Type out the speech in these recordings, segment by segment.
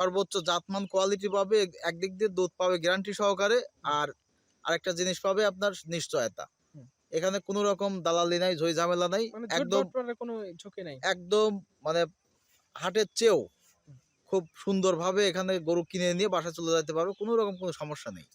সর্বোচ্চ জাতমান কোয়ালিটি পাবে একদিক দিয়ে দুধ পাবে গ্যারান্টি সহকারে আর আরেকটা জিনিস পাবে আপনার নিশ্চয়তা। এখানে কোনো রকম দালালি নাই ঝই ঝামেলা নাই মানে একদম একদম কোনো ঝুঁকি নাই। একদম মানে হাটের চেয়েও খুব সুন্দরভাবে এখানে গরু কিনে নিয়ে বাসা চলে যেতে পারবে কোনো রকম কোনো সমস্যা নেই।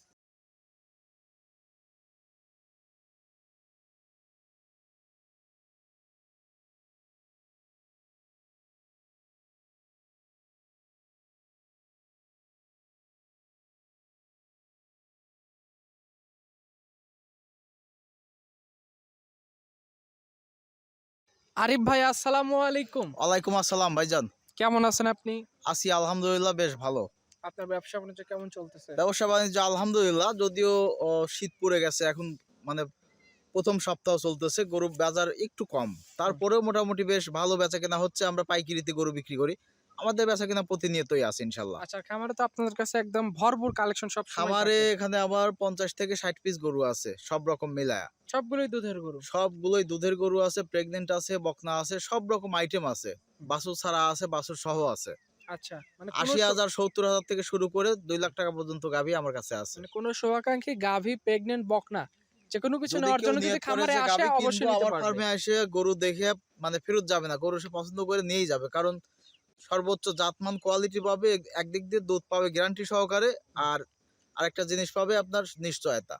আরিফ ভাই আসসালামু আলাইকুম। ওয়ালাইকুম আসসালাম ভাইজান। কেমন আছেন আপনি? আছি আলহামদুলিল্লাহ বেশ ভালো। আপনার ব্যবসা বাণিজ্য কেমন চলতেছে? ব্যবসা বাণিজ্য আলহামদুলিল্লাহ যদিও শীত পড়ে গেছে এখন মানে প্রথম সপ্তাহ চলতেছে গরু বাজার একটু কম। তারপরেও মোটামুটি বেশ ভালো বেচা কেনা হচ্ছে আমরা পাইকারিতে গরু বিক্রি করি। আমাদের বেচা কেনা প্রতিনিয়তই আছে ইনশাল্লাহ। আচ্ছা খামারে তো আপনাদের কাছে একদম ভরপুর কালেকশন সব খামারে এখানে আবার পঞ্চাশ থেকে ষাট পিস গরু আছে সব রকম মিলায়া। সবগুলোই দুধের গরু? সবগুলোই দুধের গরু আছে প্রেগনেন্ট আছে বকনা আছে সব রকম আইটেম আছে। বাছুর ছাড়া আছে বাছুর সহ আছে। আচ্ছা মানে আশি হাজার সত্তর হাজার থেকে শুরু করে দুই লাখ টাকা পর্যন্ত গাভি আমার কাছে আছে। মানে কোনো শুভাকাঙ্ক্ষী গাভী প্রেগনেন্ট বকনা যে কোনো কিছু যদি নেওয়ার জন্য যদি খামারে আসে অবশ্যই নিতে পারবে। ফার্মে এসে গরু দেখে মানে ফেরত যাবে না গরু সে পছন্দ করে নিয়েই যাবে। কারণ সর্বোচ্চ জাতমান কোয়ালিটি পাবে একদিক দিয়ে দুধ পাবে গ্যারান্টি সহকারে আর আরেকটা জিনিস পাবে আপনার নিশ্চয়তা।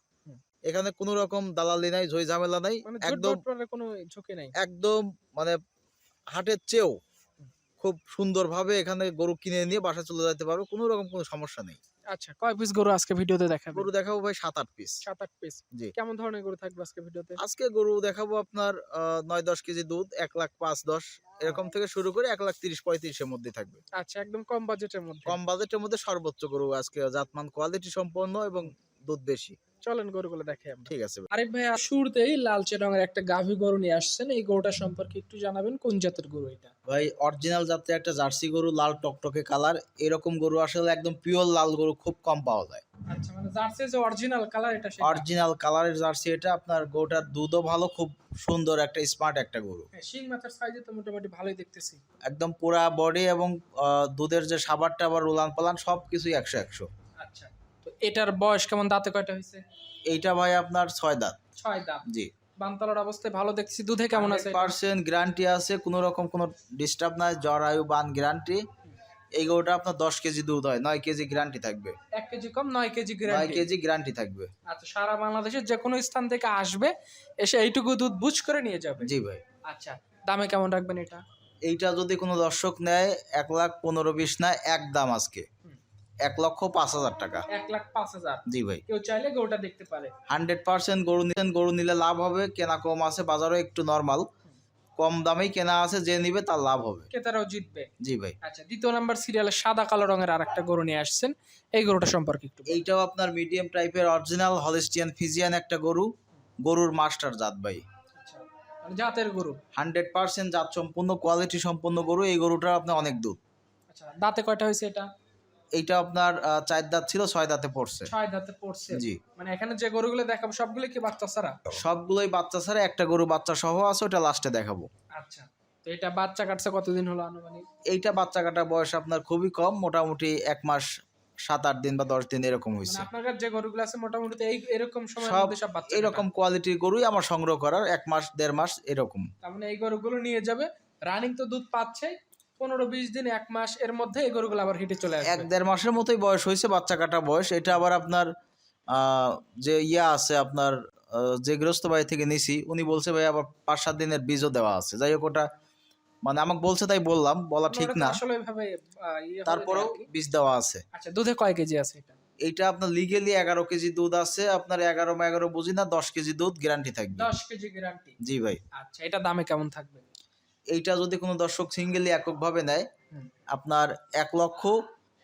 এখানে কোনো রকম দালালি নাই ঝই ঝামেলা নাই মানে একদম একদম কোনো ঝুঁকি নাই। একদম মানে হাটের চেয়েও খুব সুন্দরভাবে এখানে গরু কিনে নিয়ে বাসা চলে যেতে পারবে কোনো রকম কোনো সমস্যা নেই। আচ্ছা কয় পিস গরু আজকে ভিডিওতে দেখাবেন? গরু দেখাবো ভাই সাত আট পিস সাত আট পিস জি। কেমন ধরনের গরু থাকবে আজকে ভিডিওতে? আজকে গরু দেখাবো আপনার নয় দশ কেজি দুধ এক লাখ পাঁচ দশ এরকম থেকে শুরু করে এক লাখ তিরিশ পঁয়ত্রিশের মধ্যে থাকবে। আচ্ছা একদম কম বাজেটের মধ্যে। কম বাজেটের মধ্যে সর্বোচ্চ গরু আজকে জাতমান কোয়ালিটি সম্পন্ন এবং দুধ বেশি। চলেন গরুগুলো দেখে ঠিক আছে আরেক ভাই শুরুতেই লালচে রঙের একটা গাভী গরু নিয়ে আসছেন। এই গরুটা সম্পর্কে একটু জানাবেন কোন জাতের গরু এটা? ভাই অরিজিনাল জাতের একটা জার্সি গরু লাল টকটকে কালার। এরকম গরু আসলে একদম পিওর লাল গরু খুব কম পাওয়া যায়। আচ্ছা মানে জার্সি যে অরিজিনাল কালার এটা অরিজিনাল কালারের জার্সি এটা আপনার গরুটার দুধও ভালো খুব সুন্দর একটা স্মার্ট একটা গরু। হ্যাঁ, শিং মাথার সাইজে তো মোটামুটি ভালোই দেখতেছি। একদম পুরা বডি এবং দুধের যে সাবারটা টাবার উলান পালান সব কিছুই একশো একশো। এটার বয়স কেমন দাঁতে কয়টা হয়েছে? এইটা ভাই আপনার ছয় দাঁত। ছয় দাঁত। জি। বানতলার অবস্থায় ভালো দেখছি দুধে কেমন আছে পার্সেন্ট গ্যারান্টি আছে কোনো রকম কোনো ডিস্টার্ব নাই জ্বর আয়ু বান গ্যারান্টি। এই গরুটা আপনার দশ কেজি দুধ হয় নয় কেজি গ্যারান্টি থাকবে। এক কেজি কম নয় কেজি নয় কেজি গ্যারান্টি থাকবে। আচ্ছা সারা বাংলাদেশের যে কোনো স্থান থেকে আসবে এসে এইটুকু দুধ বুঝ করে নিয়ে যাবে? জি ভাই। আচ্ছা দামে কেমন রাখবেন এটা? এইটা যদি কোনো দর্শক নেয় এক লাখ পনেরো বিশ নেয় এক দাম আজকে। এক লক্ষ পাঁচ হাজার টাকা। এক লাখ পাঁচ হাজার। জি ভাই। কেউ চাইলে গরুটা দেখতে পারে। হান্ড্রেড পার্সেন্ট গরু নিলেন গরু নিলে লাভ হবে কেনা কম আছে বাজারও একটু নর্মাল। কম দামেই কেনা আছে যে নিবে তার লাভ হবে। ক্রেতারাও জিতবে। জি ভাই। আচ্ছা দ্বিতীয় নাম্বার সিরিয়ালে সাদা কালো রঙের আর একটা গরু নিয়ে আসছেন। এই গরুটা সম্পর্কে একটু এইটাও আপনার মিডিয়াম টাইপের অরিজিনাল হলিস্টিয়ান ফিজিয়ান একটা গরু। গরুর মাস্টার জাত ভাই। আচ্ছা মানে জাতের গরু। হান্ড্রেড পার্সেন্ট জাত সম্পূর্ণ কোয়ালিটি সম্পন্ন গরু। এই গরুটার আপনার অনেক দুধ আচ্ছা দাঁতে কয়টা হয়েছে এটা? এইটা আপনার চার দাঁত ছিল ছয় দাঁতে পড়ছে। ছয় দাঁতে পড়ছে। জি। মানে এখানে যে গরুগুলো দেখাবো সবগুলো কি বাচ্চা ছাড়া? সবগুলোই বাচ্চা ছাড়া একটা গরু বাচ্চা সহ আছে ওটা লাস্টে দেখাবো। আচ্ছা। তো এটা বাচ্চা কাটছে কতদিন হলো আনুমানিক? এইটা বাচ্চা কাটা বয়স আপনার খুবই কম মোটামুটি এক মাস সাত আট দিন বা দশ দিন এরকম মানে হয়েছে আপনার যে গরুগুলো আছে মোটামুটি এই এরকম সময়ের সব বাচ্চা এরকম কোয়ালিটির গরুই আমার সংগ্রহ করার এক মাস দেড় মাস এরকম। তার মানে এই গরুগুলো নিয়ে যাবে। রানিং তো দুধ পাচ্ছে পনেরো বিশ দিন এক মাস এর মধ্যে এই গরুগুলো আবার হিটে চলে আসে এক দেড় মাসের মতোই বয়স হয়েছে বাচ্চা কাটা বয়স। এটা আবার আপনার যে ইয়া আছে আপনার যে গৃহস্থ বাড়ি থেকে নিছি উনি বলছে ভাই আবার পাঁচ সাত দিনের বীজও দেওয়া আছে। যাই হোক ওটা মানে আমাকে বলছে তাই বললাম বলা ঠিক না। ইয়ে তারপরেও। বীজ দেওয়া আছে। আচ্ছা দুধে কয় কেজি আছে এটা? এইটা আপনার লিগেলি এগারো কেজি দুধ আছে আপনার এগারো এগারো বুঝি না দশ কেজি দুধ গ্যারান্টি থাকবে। দশ কেজি গ্যারান্টি জি ভাই। আচ্ছা এটা দামে কেমন থাকবে? এইটা যদি কোনো দর্শক সিঙ্গেলি এককভাবে নেয় আপনার এক লক্ষ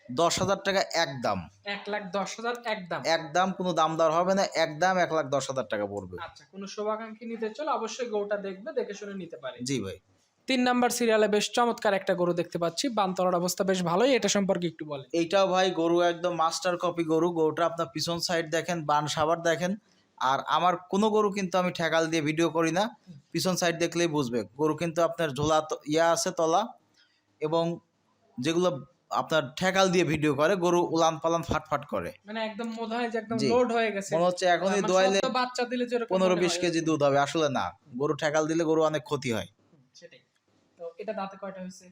দশ হাজার টাকা এক দাম। এক লাখ দশ হাজার এক দাম। এক দাম কোনো দাম দর হবে না এক দাম এক লাখ দশ হাজার টাকা পড়বে। আচ্ছা কোনো শুভাকাঙ্ক্ষী নিতে চলে অবশ্যই গরুটা দেখবে দেখে শুনে নিতে পারে। জি ভাই। তিন নাম্বার সিরিয়ালে বেশ চমৎকার একটা গরু দেখতে পাচ্ছি বানতলার অবস্থা বেশ ভালোই এটা সম্পর্কে একটু বলে এইটাও ভাই গরু একদম মাস্টার কপি গরু গরুটা আপনার পিছন সাইড দেখেন বান সাবার দেখেন আর আমার কোনো গরু কিন্তু আমি ঠেকাল দিয়ে ভিডিও করি না। পিছন সাইড দেখলেই বুঝবে। গরু কিন্তু আপনার ঝোলা ইয়া আছে তলা এবং যেগুলো আপনার ঠেকাল দিয়ে ভিডিও করে গরু উলান পালান ফাটফাট করে। মানে একদম মনে হয় যে একদম লোড হয়ে গেছে। মনে হচ্ছে এখনই দোয়াইলে বাচ্চা দিলে যেরকম পনেরো মনে বিশ কেজি দুধ হবে আসলে না। গরু ঠেকাল দিলে গরু অনেক ক্ষতি হয়। সেটাই। তো এটা দাঁতে কয়টা হয়েছে?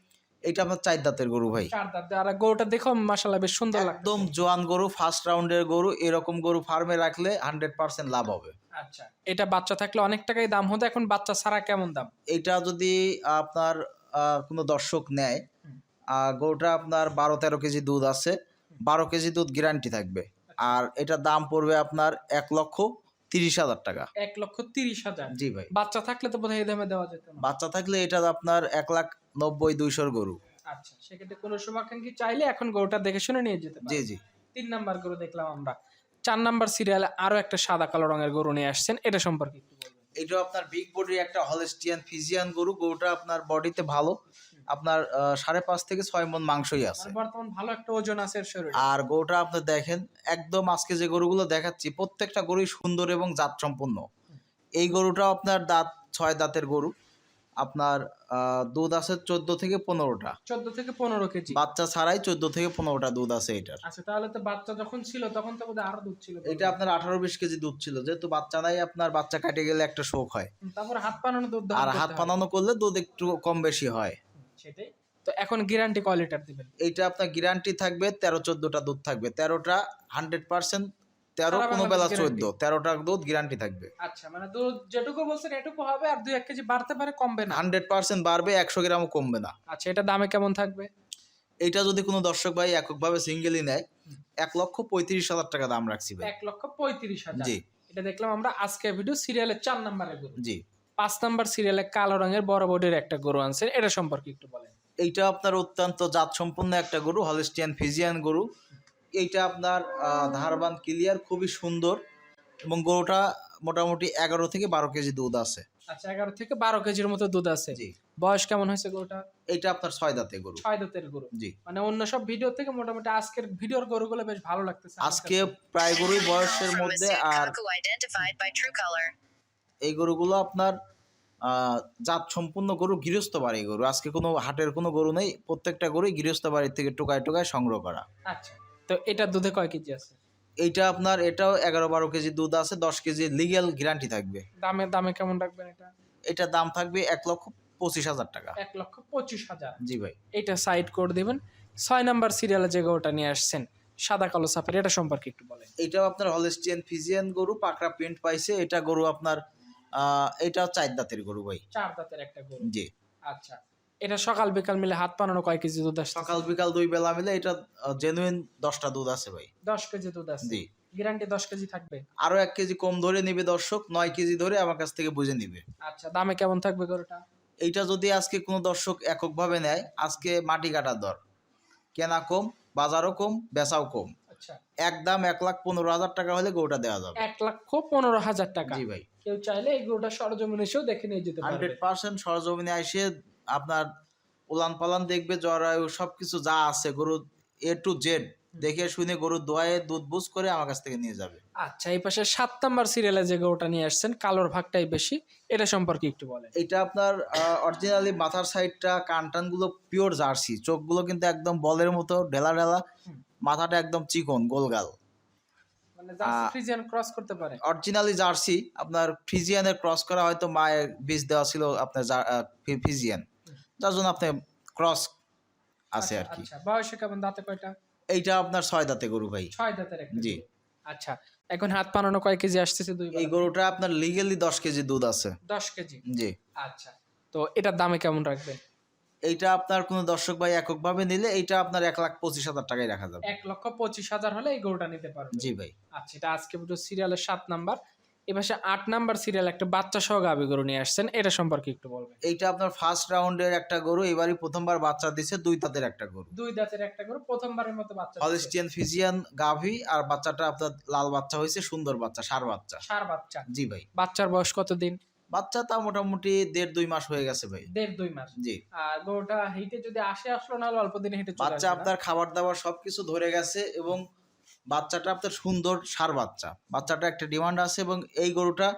এটা আপনার চার দাঁতের গরু ভাই। চার দাঁতে আর গরুটা দেখো মাশাআল্লাহ বেশ সুন্দর একদম জোয়ান গরু ফার্স্ট রাউন্ডের গরু এরকম গরু ফার্মে রাখলে হান্ড্রেড পার্সেন্ট লাভ হবে। আচ্ছা। এটা বাচ্চা থাকলে অনেক টাকাই দাম হতো এখন বাচ্চা ছাড়া কেমন দাম? এটা যদি আপনার কোনো দর্শক নেয় গরুটা আপনার বারো তেরো কেজি দুধ আছে বারো কেজি দুধ গ্যারান্টি থাকবে। আর এটার দাম পড়বে আপনার এক লক্ষ তিরিশ হাজার টাকা। এক লক্ষ তিরিশ হাজার? জি ভাই। বাচ্চা থাকলে তো বোধহয় এই দামে দেওয়া যেত না। বাচ্চা থাকলে এটা আপনার এক লাখ নব্বই দুইশোর গরু। আচ্ছা সেক্ষেত্রে কোনো শুভাকাঙ্ক্ষী চাইলে এখন গরুটা দেখে শুনে নিয়ে যেতে জি জি। তিন নাম্বার গরু দেখলাম আমরা। চার নাম্বার সিরিয়ালে আরও একটা সাদা কালো রঙের গরু নিয়ে আসছেন এটা সম্পর্কে একটু বলবেন। এটা আপনার বিগ বডির একটা হলেস্টিয়ান ফিজিয়ান গরু গরুটা আপনার বডিতে ভালো। আপনার সাড়ে পাঁচ থেকে ছয় মন মাংসই আছে। মানে বর্তমান ভালো একটা ওজন আছে শরীরে। আর গরুটা আপনি দেখেন একদম আজকে যে গরুগুলো দেখাচ্ছি প্রত্যেকটা গরুই সুন্দর এবং জাত সম্পন্ন এই গরুটাও আপনার দাঁত ছয় দাঁতের গরু। আপনার দুধ আছে চোদ্দ থেকে পনেরোটা। চোদ্দ থেকে পনেরো কেজি। বাচ্চা ছাড়াই চোদ্দ থেকে পনেরোটা দুধ আছে এটার। আচ্ছা তাহলে তো বাচ্চা যখন ছিল তখন তো বোধহয় আরও দুধ ছিল এটা আপনার আঠারো বিশ কেজি দুধ ছিল যেহেতু বাচ্চা নাই আপনার বাচ্চা কাটে গেলে একটা শোক হয়। তারপর হাত পানানো দুধ আর হাত। পানানো করলে দুধ একটু কম বেশি হয়। সেটাই। তো এখন গ্যারান্টি কয় লিটার দিবেন? এইটা আপনার গ্যারান্টি থাকবে তেরো চোদ্দটা দুধ থাকবে। তেরোটা হান্ড্রেড পার্সেন্ট তেরো কোনো বেলা। চোদ্দ। তেরোটা দুধ গ্যারান্টি থাকবে। আচ্ছা মানে দুধ যেটুকু বলছেন এটুকু হবে আর দুই এক কেজি বাড়তে পারে কমবে না। হান্ড্রেড পার্সেন্ট বাড়বে একশো গ্রামও কমবে না। আচ্ছা এটা দামে কেমন থাকবে? এইটা যদি কোনো দর্শক ভাই এককভাবে সিঙ্গেলই নেয় এক লক্ষ পঁয়ত্রিশ হাজার টাকা দাম রাখছি ভাই। এক লক্ষ পঁয়ত্রিশ হাজার। জি। এটা দেখলাম আমরা আজকে ভিডিও সিরিয়ালের চার নাম্বারের গরু। জি। পাঁচ নাম্বার সিরিয়ালে কালো রঙের বড় বডির একটা গরু আনছে। এটা সম্পর্কে একটু বলেন। এইটা আপনার অত্যন্ত জাত সম্পন্ন একটা গরু হলিস্টিয়ান ফিজিয়ান গরু। এইটা আপনার ধারবান ক্লিয়ার খুবই সুন্দর এবং গরুটা মোটামুটি এগারো থেকে বারো কেজি দুধ আছে। আচ্ছা এগারো থেকে বারো কেজির মতো দুধ আছে। জি। বয়স কেমন হয়েছে গরুটা? এইটা আপনার ছয় দাঁতে গরু। ছয় দাঁতের গরু। জি। মানে অন্য সব ভিডিও থেকে মোটামুটি আজকের ভিডিওর গরুগুলো বেশ ভালো লাগতেছে আজকে প্রায় গরুই বয়সের মধ্যে আর. এই গরুগুলো আপনার আহ, জাত সম্পূর্ণ গরু গৃহস্থ বাড়ি গরু। আজকে কোনো হাটের কোনো গরু নেই। প্রত্যেকটা গরুই গৃহস্থ বাড়ির থেকে টোকায় টোকায় সংগ্রহ করা। আচ্ছা। তো এটা দুধে কয় কেজি আছে? এইটা আপনার এটাও এগারো বারো কেজি দুধ আছে দশ কেজি লিগ্যাল গ্যারান্টি থাকবে। দামে দামে কেমন রাখবেন এটা? এটার দাম থাকবে এক লক্ষ পঁচিশ হাজার টাকা। এক লক্ষ পঁচিশ হাজার। জি ভাই। এটা সাইড করে দিবেন। ছয় নাম্বার সিরিয়ালে যে গরুটা নিয়ে আসছেন সাদা কালো সাপের এটা সম্পর্কে একটু বলেন। এটাও আপনার হলেস্টিয়ান ফিজিয়ান গরু পাকড়া প্রিন্ট পাইছে। এটা গরু আপনার এটাও চার দাঁতের গরু ভাই। চার দাঁতের একটা গরু। জি। আচ্ছা। এটা সকাল বিকাল মিলে হাত পানানো কয় কেজি দুধ আসছে সকাল বিকাল দুই বেলা মিলে এটা জেনুইন দশটা দুধ আছে ভাই। দশ কেজি দুধ আছে। জি। গ্যারান্টি দশ কেজি থাকবে? আরও এক কেজি কম ধরে নিবে দর্শক নয় কেজি ধরে আমার কাছ থেকে বুঝে নিবে। আচ্ছা দামে কেমন থাকবে গরুটা? এইটা যদি আজকে কোনো দর্শক এককভাবে নেয় আজকে মাটি কাটার দর। কেনা কম বাজারও কম বেচাও কম। আচ্ছা। এক দাম এক লাখ পনেরো হাজার টাকা হলে গরুটা দেওয়া যাবে। এক লক্ষ পনেরো হাজার টাকা। জি ভাই। কেউ চাইলে এই গরুটা সরজমিন এসেও দেখে নিয়ে যেতে পারবে। হান্ড্রেড পার্সেন্ট সরজমিনে এসে আপনার উলান পালান দেখবে জরায়ু সবকিছু যা আছে গরু এ টু জেড দেখে শুনে গরুর দোয়ায়ে দুধ বুঝ করে আমার কাছ থেকে নিয়ে যাবে। আচ্ছা এই পাশে সাত নাম্বার সিরিয়ালে যে গরুটা নিয়ে আসছেন কালোর ভাগটাই বেশি এটা সম্পর্কে একটু বলেন। এটা আপনার অরিজিনালি মাথার সাইডটা কান টানগুলো পিওর জার্সি চোখগুলো কিন্তু একদম বলের মতো ঢেলা ঢেলা মাথাটা একদম চিকন গোলগাল। মানে ফ্রিজিয়ান ক্রস করতে পারে? অরিজিনালি জার্সি আপনার ফিজিয়ানের ক্রস করা হয়তো মায়ের বীজ দেওয়া ছিল আপনার ফিজিয়ান। যার জন্য আপনি ক্রস আছে আর কি। আচ্ছা। বয়সে কেমন দাঁতে কয়টা? এইটা আপনার ছয় দাঁতে গরু ভাই। ছয় দাঁতের একটা জি। আচ্ছা এখন হাত পানানো কয় কেজি আসতেছে দুই এই গরুটা আপনার লিগেলি দশ কেজি দুধ আছে। দশ কেজি? জি। আচ্ছা তো এটার দামে কেমন রাখবে এইটা আপনার কোনো দর্শক ভাই এককভাবে নিলে এইটা আপনার এক লাখ পঁচিশ হাজার টাকায় রাখা যাবে। এক লক্ষ পঁচিশ হাজার হলে এই গরুটা নিতে পারবে জি ভাই। আচ্ছা এটা আজকে সিরিয়ালের সাত নাম্বার। এপাশে আট নাম্বার সিরিয়াল একটা বাচ্চা সহ গাবি গরু নিয়ে আসছেন এটা সম্পর্কে একটু বলবেন। এইটা আপনার ফার্স্ট রাউন্ডের একটা গরু এবারই প্রথমবার বাচ্চা দিছে দুই তাদের একটা গরু। দুই দাঁতের একটা গরু প্রথমবারের মতো বাচ্চা হলিস্টিয়ান ফিজিয়ান গাভি আর বাচ্চাটা আপনার লাল বাচ্চা হয়েছে সুন্দর বাচ্চা সার বাচ্চা। সার বাচ্চা। জি ভাই। বাচ্চার বয়স কতদিন বাচ্চা তা মোটামুটি দেড় দুই মাস হয়ে গেছে ভাই। দেড় দুই মাস। জি। আর গরুটা হিটে যদি আসে আসলো না অল্প দিনে হেঁটে বাচ্চা আপনার খাবার দাবার সবকিছু ধরে গেছে এবং বাচ্চাটা আপনার সুন্দর সার বাচ্চা। বাচ্চাটা একটা ডিমান্ড আছে এবং এই গরুটা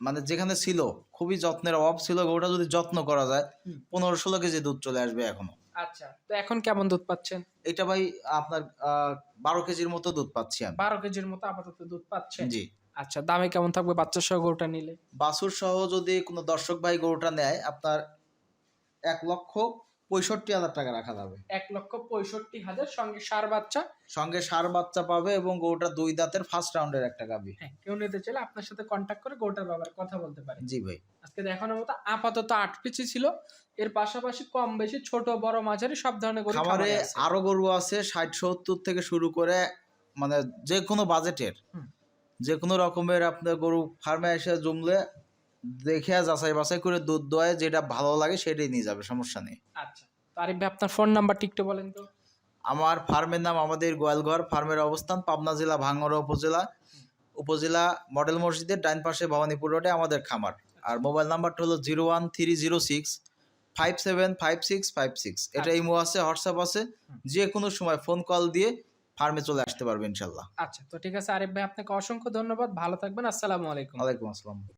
মানে যেখানে ছিল খুবই যত্নের অভাব ছিল গরুটা যদি যত্ন করা যায় পনেরো ষোলো কেজি দুধ চলে আসবে এখনও। আচ্ছা তো এখন কেমন দুধ পাচ্ছেন? এটা ভাই আপনার আহ, বারো কেজির মতো দুধ পাচ্ছি আমি। বারো কেজির মতো আপাতত দুধ পাচ্ছেন? জি। আচ্ছা দামে কেমন থাকবে বাচ্চা সহ গরুটা নিলে? বাছুর সহ যদি কোনো দর্শক ভাই গরুটা নেয় আপনার এক লক্ষ পঁয়ষট্টি হাজার টাকা রাখা যাবে। এক লক্ষ পঁয়ষট্টি হাজার সঙ্গে সার বাচ্চা। সঙ্গে সার বাচ্চা পাবে এবং গরুটা দুই দাঁতের ফার্স্ট রাউন্ডের একটা গাবি। হ্যাঁ কেউ নিতে চাইলে আপনার সাথে কন্ট্যাক্ট করে গরুটার ব্যাপারে কথা বলতে পারে জি ভাই। আজকে দেখানোর মতো আপাতত আট পিচি ছিল। এর পাশাপাশি কম বেশি ছোট বড় মাঝারি সব ধরনের গরু খামারে আরও গরু আছে ষাট সত্তর থেকে শুরু করে মানে যে কোনো বাজেটের। যে কোনো রকমের আপনার গরু ফার্মে এসে জমলে দেখে যাচাই বাছাই করে দুধ দোয় যেটা ভালো লাগে সেটাই নিয়ে যাবে সমস্যা নেই। আচ্ছা তো আরিফ ভাই আপনার ফোন নাম্বারটি একটু বলেন তো। আমার ফার্মের নাম আমাদের গোয়ালঘর ফার্মের অবস্থান পাবনা জেলা ভাঙ্গড়া উপজেলা। উপজেলা মডেল মসজিদের ডাইন পাশে ভবানীপুর রোডে আমাদের খামার। আর মোবাইল নাম্বারটা হলো zero one three zero six five seven five six five six. এটা ইমো আছে হোয়াটসঅ্যাপ আছে। যে কোনো সময় ফোন কল দিয়ে ফার্মে চলে আসতে পারবে ইনশাল্লাহ। আচ্ছা তো ঠিক আছে আরিফ ভাই আপনাকে অসংখ্য ধন্যবাদ। ভালো থাকবেন আসসালামু আলাইকুম। ওয়ালাইকুম আসসালাম।